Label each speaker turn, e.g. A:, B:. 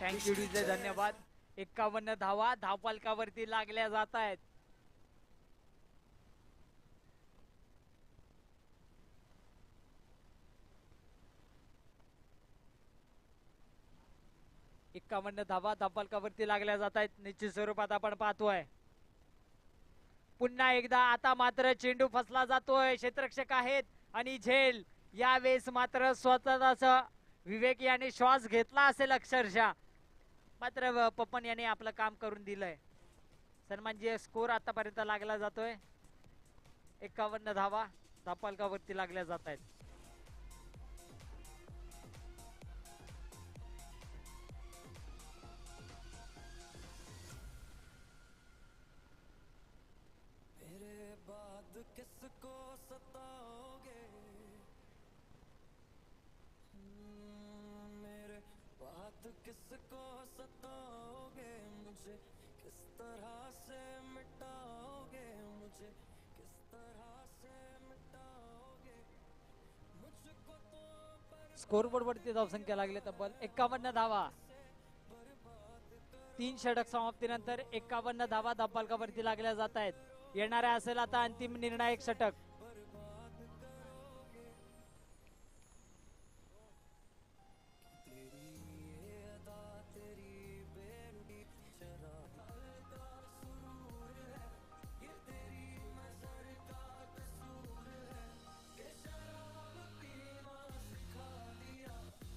A: Thank you DJ धन्यवाद. एक्कावन्न धावा धावपालकावरती लागल्या जात आहेत. एक्कावन्न धावा धावपालकावरती लागल्या जात आहेत. निश्चित स्वरूपात आपण पाहतोय. पुन्हा एकदा आता मात्र चेंडू फसला जातोय. क्षेत्रक्षक आहेत आणि झेल यावेळेस मात्र स्वतःचा विवेक याने श्वास घेतला असेल अक्षरशः. मात्र पप्पन याने आपलं काम करून दिलंय. सन्मानजी स्कोर आतापर्यंत लागला जातोय. एकावन्न धावा धापालकावरती लागल्या जात आहेत.
B: किसको सताओगे? हम्म, मेरे बाद किसको सताओगे? मुझे किस तरह से मिटाओगे? मुझे किस तरह से मिटाओगे? मुझको तो पर
A: स्कोर बोर्ड वरती धावसंख्या लागली तब्बल एकावन्न धावा। तीन षटक समाप्तीनंतर एकावन्न धावा धापालकावरती लागल्या जात आहेत येणाऱ्या असेल आता अंतिम निर्णायक षटक.